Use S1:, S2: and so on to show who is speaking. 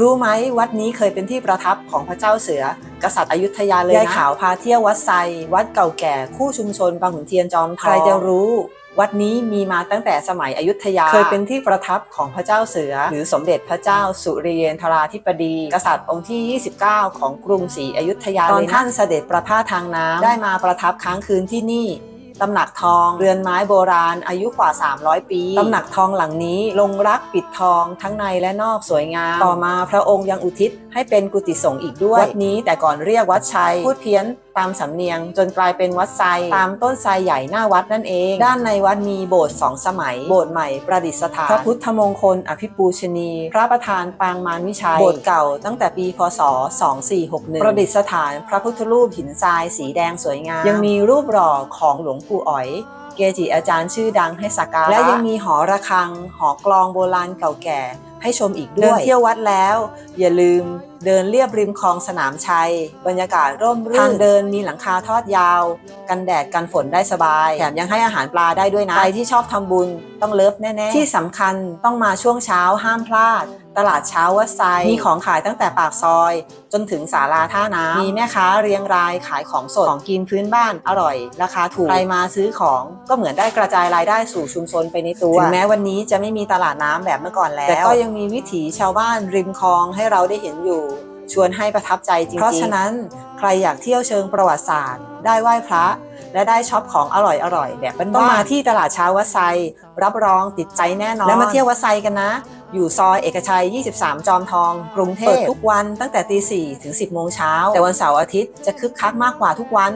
S1: รู้ไหมวัดนี้เคยเป็นที่ประทับของพระเจ้าเสือกษัตริย์อยุธยาเลยนะยายขาวพาเที่ยววัดไซ วัดเก่าแก่คู่ชุมชนบางขุนเทียนจอมทองใครจะรู้ วัดนี้มีมาตั้งแต่สมัยอยุธยา เคยเป็นที่ประทับของพระเจ้าเสือ หรือสมเด็จพระเจ้าสุริเยนทราธิบดี กษัตริย์องค์ที่ 29 ของกรุงศรีอยุธยาตอนท่านเสด็จประพาสทางน้ำได้มาประทับค้างคืนที่นี่ ตำหนักทองเรือนไม้โบราณอายุกว่า 300 ปี ตำหนักทองหลังนี้ลงรักปิดทองทั้งในและนอกสวยงาม ต่อมาพระองค์ยังอุทิศให้เป็นกุฏิสงฆ์อีกด้วย วัดนี้แต่ก่อนเรียกวัดชัย พูดเพี้ยน ตามสำเนียง จนกลายเป็นวัดไซตามต้นไทรใหญ่หน้าวัดนั่นเอง ด้านในวัดมีโบสถ์สองสมัย โบสถ์ใหม่ประดิษฐานพระพุทธมงคลอภิปูชนี พระประธานปางมารวิชัย โบสถ์เก่าตั้งแต่ปีพศ 2461 ประดิษฐานพระพุทธรูปหินทรายสีแดงสวยงาม ยังมีรูปหล่อของหลวงปู่อ๋อยเกจิอาจารย์ชื่อดังให้สักการะและยังมีหอระฆัง หอกลองโบราณเก่าแก่ ให้ชมอีกด้วยเดินเที่ยววัดแล้ว อย่าลืม เดินเลียบริมคลองสนามชัย บรรยากาศร่มรื่นทางเดินมีหลังคาทอดยาว กันแดดกันฝนได้สบาย แถมยังให้อาหารปลาได้ด้วยนะ ใครที่ชอบทำบุญต้องเลิฟแน่ๆ ที่สำคัญต้องมาช่วงเช้าห้ามพลาด ตลาดเช้าวัดไซมีของขายตั้งแต่ปากซอย จนถึงศาลาท่าน้ำมีแม่ค้าเรียงรายขายของสดของกินพื้นบ้านอร่อย ราคาถูกใครมาซื้อของก็เหมือนได้กระจายรายได้สู่ชุมชนไปในตัวถึงแม้วันนี้จะไม่มีตลาดน้ำแบบเมื่อก่อนแล้วแต่ก็ยังมีวิถีชาวบ้านริมคลองให้เราได้เห็นอยู่ ชวนให้ประทับใจจริงๆ เพราะฉะนั้นใครอยากเที่ยวเชิงประวัติศาสตร์ ได้ไหว้พระ และได้ช็อปของอร่อยๆแบบบ้านๆต้องมาที่ตลาดเช้าวัดไซ รับรองติดใจแน่นอน แล้วมาเที่ยววัดไซกันนะ อยู่ซอยเอกชัย 23 จอมทอง กรุงเทพเปิดทุกวันตั้งแต่ตี4ถึง 10 โมงเช้า แต่วันเสาร์อาทิตย์จะคึกคักมากกว่าทุกวัน